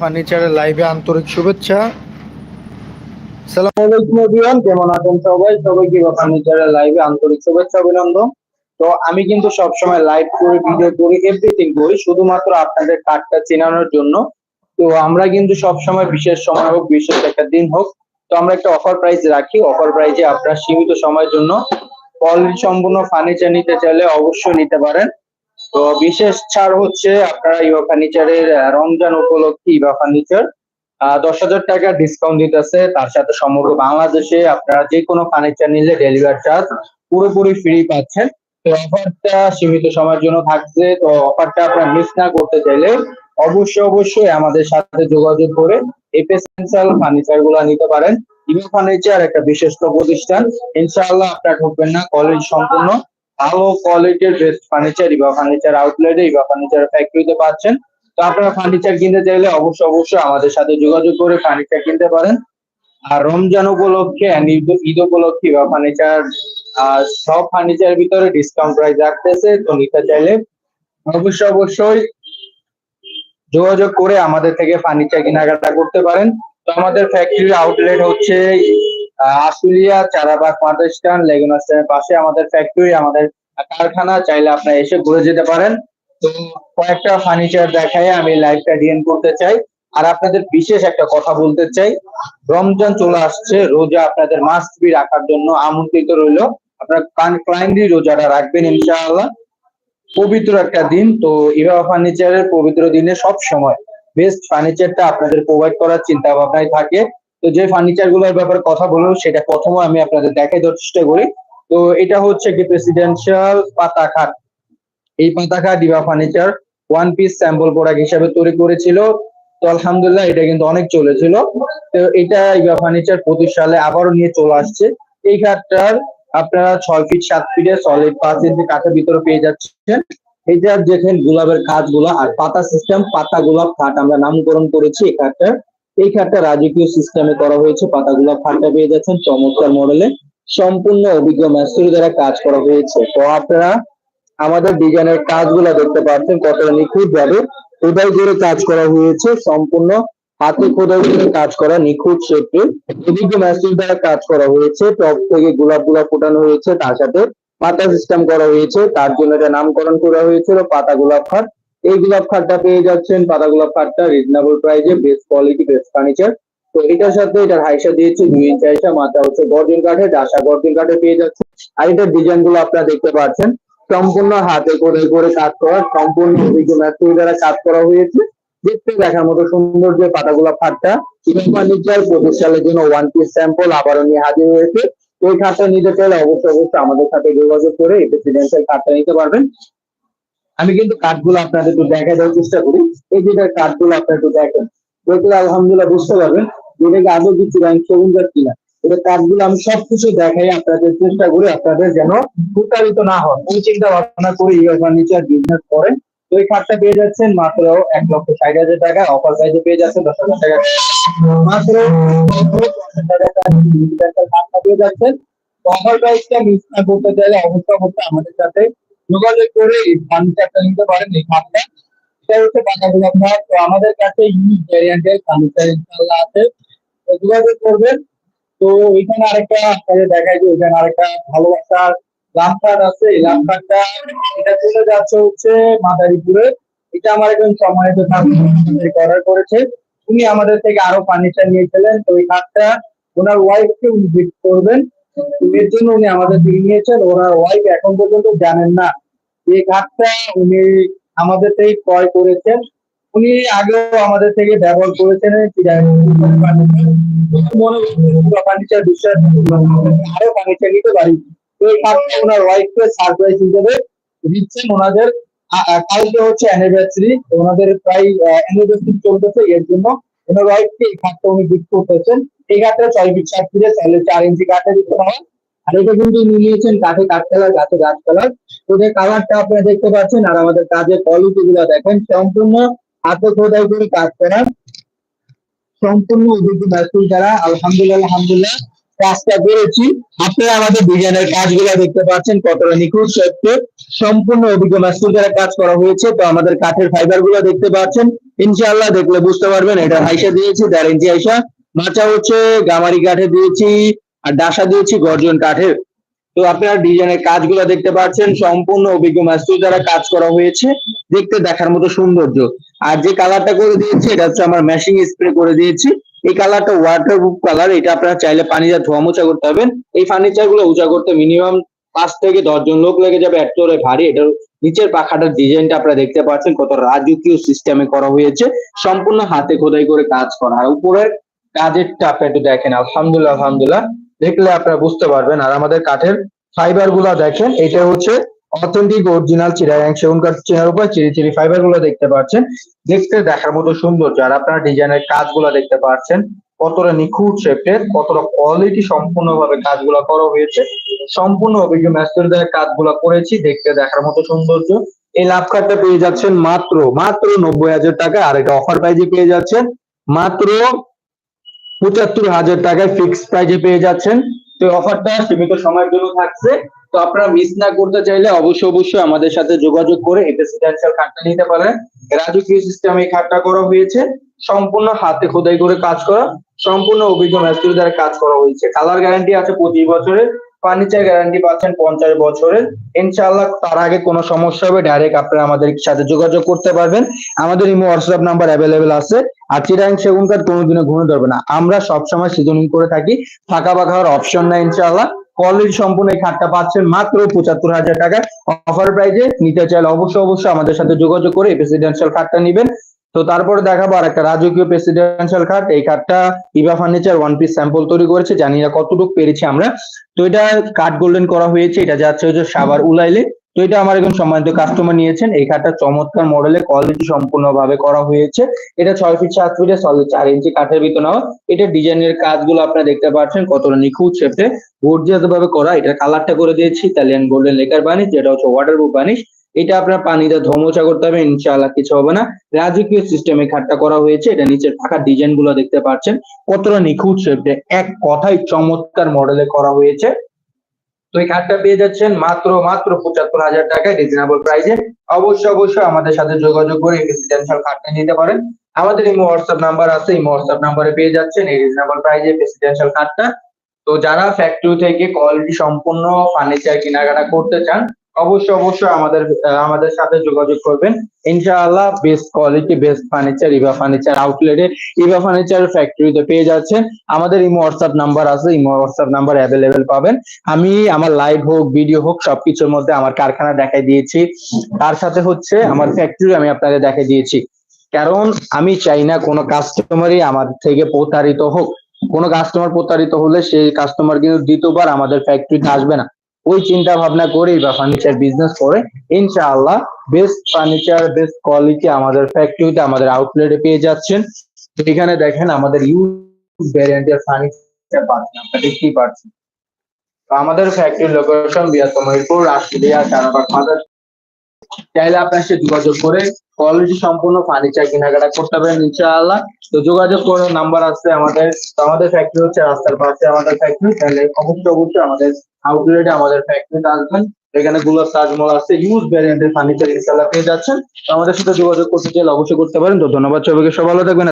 ফার্নিচারের লাইভে আন্তরিক শুভেচ্ছা। সালাম আসসালামাইকুম এভরিওয়ান কেমন আছেন সবাই? সবাইকে ফার্নিচারের লাইভে আন্তরিক শুভেচ্ছা, অভিনন্দন। তো আমি কিন্তু সবসময় লাইভ করে ভিডিও করি এভরিথিং করি, শুধুমাত্র আপনাদের কার্ডটা চেনানোর জন্য। তো আমরা কিন্তু সবসময় বিশেষ সময় হোক, বিশেষ একটা দিন হোক, তো আমরা একটা অফার প্রাইস রাখি। অফার প্রাইসে আপনার সীমিত সময়ের জন্য কোয়ালিটি সম্পূর্ণ ফার্নিচার নিতে চাইলে অবশ্যই নিতে পারেন। তো বিশেষ ছাড় হচ্ছে আপনারা ইভা ফার্নিচারের রমজান উপলক্ষে ইভা ফার্নিচার। দশ হাজার টাকা ডিসকাউন্ট দিতেছে। তার সাথে সমগ্র বাংলাদেশে আপনারা যে কোনো ফার্নিচার নিলে ডেলিভারি চার্জ পুরোপুরি ফ্রি পাচ্ছেন। তো অফারটা সীমিত সময়ের জন্য থাকছে। তো অফারটা আপনারা মিস না করতে চাইলে অবশ্যই অবশ্যই আমাদের সাথে যোগাযোগ করে এপেসেন্সিয়াল ফার্নিচারগুলো নিতে পারেন। ইভা ফার্নিচার একটা বিশেষ প্রতিষ্ঠান। ইনশাআল্লাহ আপনারা ঠকবেন না। কলেজ সম্পূর্ণ। ভালো কোয়ালিটির বেস্ট ফার্নিচার ইভা ফার্নিচার আউটলেটে ইভা ফার্নিচার ফ্যাক্টরিতে পাচ্ছেন। তো আপনারা ফার্নিচার কিনতে চাইলে অবশ্যই অবশ্যই আমাদের সাথে যোগাযোগ করে ফার্নিচার কিনতে পারেন। আর রমজান উপলক্ষে ঈদ উপলক্ষে বা ফার্নিচার সব ফার্নিচারের ভিতরে ডিসকাউন্ট প্রাইস রাখতেছে, তো নিতে চাইলে অবশ্যই অবশ্যই যোগাযোগ করে আমাদের থেকে ফার্নিচার কেনাকাটা করতে পারেন। তো আমাদের ফ্যাক্টরির আউটলেট হচ্ছে আশুলিয়া, চারাবাগ মাদার স্ট্যান্ড লেগুনা স্ট্যান্ডের পাশে আমাদের ফ্যাক্টরি আমাদের কারখানা, চাইলে আপনারা এসে ঘুরে যেতে পারেন। তো কয়েকটা ফার্নিচার দেখায় আমি লাইভটা ডিএন করতে চাই। আর আপনাদের বিশেষ একটা কথা বলতে চাই। রমজান চলে আসছে, রোজা আপনাদের মাস্ট বি রাখার জন্য আমন্ত্রিত রইল। আপনারা ক্লায়েন্টলি রোজাটা রাখবেন, ইনশাআল্লাহ। পবিত্র একটা দিন, তো ইভা ফার্নিচারের পবিত্র দিনে সব সময় বেস্ট ফার্নিচারটা আপনাদের প্রোভাইড করার চিন্তা ভাবনায় থাকে। তো যে ফার্নিচারগুলোর ব্যাপারে কথা বলব, সেটা প্রথমে আমি আপনাদের দেখাই দেওয়ার চেষ্টা করি। তো এটা হচ্ছে কি প্রেসিডেন্সিয়াল পাতা খাট এই পাতাকা ডিবা furniture one piece sample product হিসাবে তৈরি করেছিল। তো আলহামদুলিল্লাহ এটা কিন্তু অনেক চলেছিল। তো এটা ইবা ফার্নিচার পঁচিশ সালে আবারও নিয়ে চলে আসছে। এই খাটটার আপনারা ছয় ফিট সাত ফিটের সলিড পাঁচ ইঞ্চি কাঠের ভিতরে পেয়ে যাচ্ছেন। এটা দেখেন গোলাপের কাজগুলো আর পাতা সিস্টেম পাতা গোলাপ খাট আমরা নামকরণ করেছি এই খাটটার। এই খাটটা রাজকীয় সিস্টেমে করা হয়েছে পাতা গোলাপ খাটটা পেয়ে যাচ্ছেন, চমৎকার মডেলে সম্পূর্ণ অভিজ্ঞ মাস্টরি দ্বারা কাজ করা হয়েছে। তো আপনারা আমাদের ডিজাইনের কাজগুলো দেখতে পাচ্ছেন, কতটা নিখুঁত ভাবে খোদাই করে কাজ করা হয়েছে। সম্পূর্ণ হাতে খোদাই করে কাজ করা নিখুঁত শেপে অভিজ্ঞ ম্যাস্ট্রি দ্বারা কাজ করা হয়েছে। টপ থেকে গোলাপ গোলাপ ফোটানো হয়েছে, তার সাথে পাতা সিস্টেম করা হয়েছে। তার জন্য এটা নামকরণ করা হয়েছিল পাতা গোলাপ খাট এই গোলাপ খাটটা পেয়ে যাচ্ছেন, পাতা গোলাপ খাটটা রিজনেবল প্রাইসে বেস্ট কোয়ালিটি বেস্ট ফার্নিচার তো এটার সাথে এটার হাইসা দিয়েছে, দুই ইঞ্চ হাইসা, মাথা হচ্ছে গর্জন কাঠে ডাসা গর্জন কাঠে পেয়ে যাচ্ছে আর এটার ডিজাইনগুলো আপনারা দেখতে পাচ্ছেন। সম্পূর্ণ হাতে করে করে কাজ করা, সম্পূর্ণ অভিজ্ঞ দ্বারা কাজ করা হয়েছে। দেখতে, দেখার মতো সুন্দর যে পাতাগুলা ইভেন ফার্নিচার পঁচিশ সালের জন্য ওয়ান পিস স্যাম্পল আবারও নিয়ে হাজির হয়েছে। এই খাটটা নিতে চাইলে অবশ্যই অবশ্যই আমাদের সাথে যোগাযোগ করে এই প্রেসিডেন্সিয়াল খাটটা নিতে পারবেন। আমি কিন্তু কাঠগুলো আপনাদের একটু দেখা দেওয়ার চেষ্টা করি। এই যে কাঠগুলো আপনারা একটু দেখেন, দেখলে আলহামদুলিল্লাহ বুঝতে পারবেন এটাকে আদৌ কি চূড়ান্ত সেগুন গাছ কিনা। এটা কাঠগুলো আমি সবকিছু দেখাই আপনাদের চেষ্টা করি, আপনাদের যেন প্রতারিত না হন। এই চিন্তা ভাবনা করে ইয়ে ফার্নিচার বিজনেস করেন। তো এই খাটটা পেয়ে যাচ্ছেন মাত্র এক লক্ষ ষাট হাজার টাকা। অফার প্রাইসে পেয়ে যাচ্ছেন দশ হাজার টাকা। মাত্র পেয়ে যাচ্ছেন। অফার প্রাইসটা মিস না করতে চাইলে অবস্থা করতে আমাদের সাথে যোগাযোগ করে এই ফার্নিচারটা নিতে পারেন, এই খাটটা এটা হচ্ছে পাতাগুলো আপনার, তো আমাদের কাছে ইউনিক ভ্যারিয়েন্টের ফার্নিচার ইনশাল্লাহ আছে। যোগাযোগ করবেন। তো এখানে আরেকটা আপনাদের দেখাই যে এখানে আরেকটা ভালোবাসার লামপাট আছে। এই লামপাটটা এটা চলে যাচ্ছে হচ্ছে মাদারীপুরে। এটা আমার একজন সম্মানিত অর্ডার করেছে। উনি আমাদের থেকে আরও ফার্নিচার নিয়েছিলেন তো এই কাঠটা ওনার ওয়াইফকে উনি গিফট করবেন। এর জন্য উনি আমাদের থেকে নিয়েছেন। ওনার ওয়াইফ এখন পর্যন্ত জানেন না যে কাঠটা উনি আমাদের থেকে ক্রয় করেছেন। উনি আগেও আমাদের থেকে ব্যবহার করেছেন ফার্নিচার বিষয় আরও ফার্নিচার নিতে পারি। এই কাঠটা ওনার ওয়াইফকে সারপ্রাইজ হিসেবে দিচ্ছেন ওনাদের। কালকে হচ্ছে অ্যানিভার্সারি ওনাদের প্রায় অ্যানিভার্সারি চলতেছে, এর জন্য ওনার ওয়াইফকে এই উনি এই ফিট ইঞ্চি দিতে হয় আর এটা কিন্তু উনি নিয়েছেন কাঠে কাঠ গাছে তো কালারটা আপনারা দেখতে পাচ্ছেন, আর আমাদের কাজের কোয়ালিটি গুলো দেখেন, সম্পূর্ণ হাতে খোদাই করে কাজ করা। সম্পূর্ণ অভিজ্ঞ ব্যক্তি যারা, আলহামদুলিল্লাহ আলহামদুলিল্লাহ। কাজটা করেছি। আপনারা আমাদের ডিজাইনের কাজগুলো দেখতে পাচ্ছেন, কতটা নিখুঁত, সত্যি। সম্পূর্ণ অভিজ্ঞ মাস্টার দ্বারা কাজ করা হয়েছে, তো আমাদের কাঠের ফাইবারগুলো দেখতে পাচ্ছেন। ইনশাআল্লাহ দেখলে বুঝতে পারবেন, এটা হাইসা দিয়েছি, দেড় ইঞ্চি হাইসা। মাচা হচ্ছে গামারি কাঠে দিয়েছি, আর ডাসা দিয়েছি গর্জন কাঠের। তো আপনারা ডিজাইনের কাজগুলো দেখতে পাচ্ছেন, সম্পূর্ণ অভিজ্ঞ মাস্টার দ্বারা কাজ করা হয়েছে। দেখতে দেখার মতো সৌন্দর্য। আর যে কালারটা করে দিয়েছি, এটা হচ্ছে আমার মেশিং স্প্রে করে দিয়েছি। এই কালারটা ওয়াটার প্রুফ কালার এটা আপনারা চাইলে পানি দিয়ে ধোয়া মোছা করতে পারবেন। এই ফার্নিচারগুলো উঁচা করতে মিনিমাম পাঁচ থেকে দশ জন লোক লেগে যাবে, এত ভারী। এটার নিচের পাখাটার ডিজাইনটা আপনারা দেখতে পাচ্ছেন, কত রাজকীয় সিস্টেমে করা হয়েছে। সম্পূর্ণ হাতে খোদাই করে কাজ করা। আর উপরের কাজেরটা আপনি একটু দেখেন, আলহামদুলিল্লাহ আলহামদুলিল্লাহ। দেখলে আপনারা বুঝতে পারবেন। আর আমাদের কাঠের ফাইবারগুলা দেখেন, এটা হচ্ছে অথেন্টিক অরিজিনাল চিরাং সেগুন কাঠ চেনার উপর চিরি চিরি ফাইবারগুলো দেখতে পাচ্ছেন। দেখতে দেখার মতো সৌন্দর্য, আর আপনারা ডিজাইনের কাজগুলো দেখতে পাচ্ছেন। কতটা নিখুঁত শেপের কতটা কোয়ালিটি সম্পূর্ণভাবে কাজগুলো করা হয়েছে। সম্পূর্ণ অভিজ্ঞ ম্যাস্টারদের কাজগুলো করেছি, দেখতে দেখার মতো সৌন্দর্য। এই লাভ কার্ডটা পেয়ে যাচ্ছেন মাত্র মাত্র নব্বই হাজার টাকা আর এটা অফার প্রাইজে পেয়ে যাচ্ছেন মাত্র পঁচাত্তর হাজার টাকায় ফিক্সড প্রাইজে পেয়ে যাচ্ছেন। তো অফারটা সীমিত সময়ের জন্য থাকছে। তো আপনারা মিস না করতে চাইলে অবশ্যই অবশ্যই আমাদের সাথে যোগাযোগ করে এটা রেসিডেন্সিয়াল কার্ডটা নিতে পারেন। রাজকীয় সিস্টেমে এই কার্ডটা করা হয়েছে। সম্পূর্ণ হাতে খোদাই করে কাজ করা, সম্পূর্ণ অভিজ্ঞ ম্যাস্ট্রি দ্বারা কাজ করা হয়েছে। কালার গ্যারান্টি আছে প্রতি বছরের ফার্নিচার গ্যারান্টি পাচ্ছেন পঞ্চাশ বছরের। ইনশাআল্লাহ তার আগে কোনো সমস্যা হবে ডাইরেক্ট আপনারা আমাদের সাথে যোগাযোগ করতে পারবেন। আমাদের ইমো হোয়াটসঅ্যাপ নাম্বার অ্যাভেলেবেল আছে। আর চিরাং সেগুন কাঠ কোনোদিনও ঘুরে ধরবে না। আমরা সবসময় সিজনিং করে থাকি। ফাঁকা ফাঁকা হওয়ার অপশন নাই ইনশাআল্লাহ। কোয়ালিটি সম্পূর্ণ এই খাটটা পাচ্ছেন মাত্র পঁচাত্তর হাজার টাকায় অফার প্রাইজে নিতে চাইলে অবশ্যই অবশ্যই আমাদের সাথে যোগাযোগ করে প্রেসিডেন্সিয়াল খাটটা নেবেন। তো তারপরে দেখাবো আর একটা রাজকীয় প্রেসিডেন্সিয়াল খাট এই খাটটা Eva furniture one piece sample তৈরি করেছে, জানি না কতটুকু পেরেছি আমরা। তো এটা কাঠ গোল্ডেন করা হয়েছে, এটা যাচ্ছে হচ্ছে সাবার উলাইলে। তো এটা আমার একজন সম্মানিত কাস্টমার নিয়েছেন। এই খাটটা চমৎকার মডেলে কোয়ালিটি সম্পূর্ণভাবে করা হয়েছে। এটা ছয় ফিট সাত ফিটে সলিড চার ইঞ্চি কাঠের ভিতর নেওয়া। এটা ডিজাইনের কাজগুলো আপনারা দেখতে পাচ্ছেন, কতটা নিখুঁত শেপে গর্জিয়াস ভাবে করা এটা কালারটা করে দিয়েছি ইতালিয়ান গোল্ডেন লেকার বানিশ, যেটা হচ্ছে ওয়াটারপ্রুফ বানিশ। এটা আপনার পানিতে ধমোচা করতে হবে, ইনশাআল্লাহ কিছু হবে না। রাজকীয় সিস্টেমে খাটটা করা হয়েছে, এটা নিচের পাখার ডিজাইনগুলো দেখতে পাচ্ছেন। কতটা নিখুঁত শেপে এক কথায় চমৎকার মডেলে করা হয়েছে। তো এই খাটটা পেয়ে যাচ্ছেন মাত্র মাত্র পঁচাত্তর হাজার টাকায় রিজনেবল প্রাইসে অবশ্যই অবশ্যই আমাদের সাথে যোগাযোগ করে রেসিডেন্সিয়াল খাটটা নিতে পারেন। আমাদের এই হোয়াটসঅ্যাপ নাম্বার আছে, এই হোয়াটসঅ্যাপ নাম্বারে পেয়ে যাচ্ছেন এই রিজনেবল প্রাইসে রেসিডেন্সিয়াল খাটটা। তো যারা ফ্যাক্টরি থেকে কোয়ালিটি সম্পূর্ণ ফার্নিচার কেনাকাটা করতে চান অবশ্যই অবশ্যই আমাদের আমাদের সাথে যোগাযোগ করবেন। ইনশাআল্লাহ best quality best furniture Eva furniture আউটলেটে ইভা ফার্নিচার ফ্যাক্টরিতে পেয়ে যাচ্ছেন। আমাদের ইমো হোয়াটসঅ্যাপ নাম্বার আছে ইমো হোয়াটসঅ্যাপ নাম্বার অ্যাভেলেবেল পাবেন। আমি আমার লাইভ হোক ভিডিও হোক, সবকিছুর মধ্যে আমার কারখানা দেখাই দিয়েছি। তার সাথে হচ্ছে আমার ফ্যাক্টরি আমি আপনাদের দেখাই দিয়েছি। কারণ আমি চাই না কোনো কাস্টমারই আমার থেকে প্রতারিত হোক। কোনো কাস্টমার প্রতারিত হলে সেই কাস্টমার কিন্তু দ্বিতীয়বার আমাদের ফ্যাক্টরিতে আসবে না। ওই চিন্তা ভাবনা করেই বা ফার্নিচার বিজনেস করে, ইনশাআল্লাহ বেস্ট ফার্নিচার বেস্ট কোয়ালিটি আমাদের ফ্যাক্টরিতে আমাদের আউটলেটে পেয়ে যাচ্ছেন। এখানে দেখেন আমাদের ইউজ ভ্যারিয়েন্টের ফার্নিচার পাচ্ছেন আপনারা দেখতেই পাচ্ছেন। আমাদের ফ্যাক্টরি লোকেশন বিয়াতমিরপুর মিরপুর রাষ্ট্রীয় চারাবাগ মাদার চাইলে আপনার সাথে যোগাযোগ করে কোয়ালিটি সম্পূর্ণ ফার্নিচার কেনাকাটা করতে পারেন, ইনশাআল্লাহ। তো যোগাযোগ করে নাম্বার আছে আমাদের। আমাদের ফ্যাক্টরি হচ্ছে রাস্তার পাশে আমাদের ফ্যাক্টরি তাহলে অবশ্যই অবশ্যই আমাদের আউটলেটে আমাদের ফ্যাক্টরিতে আসবেন। এখানে গুলো তাজমহল আছে ইউজ ভ্যারিয়েন্টের ফার্নিচার ইনশাআল্লাহ পেয়ে যাচ্ছেন। আমাদের সাথে যোগাযোগ করতে চাইলে অবশ্যই করতে পারেন। তো ধন্যবাদ সবাইকে। সব ভালো থাকবেন।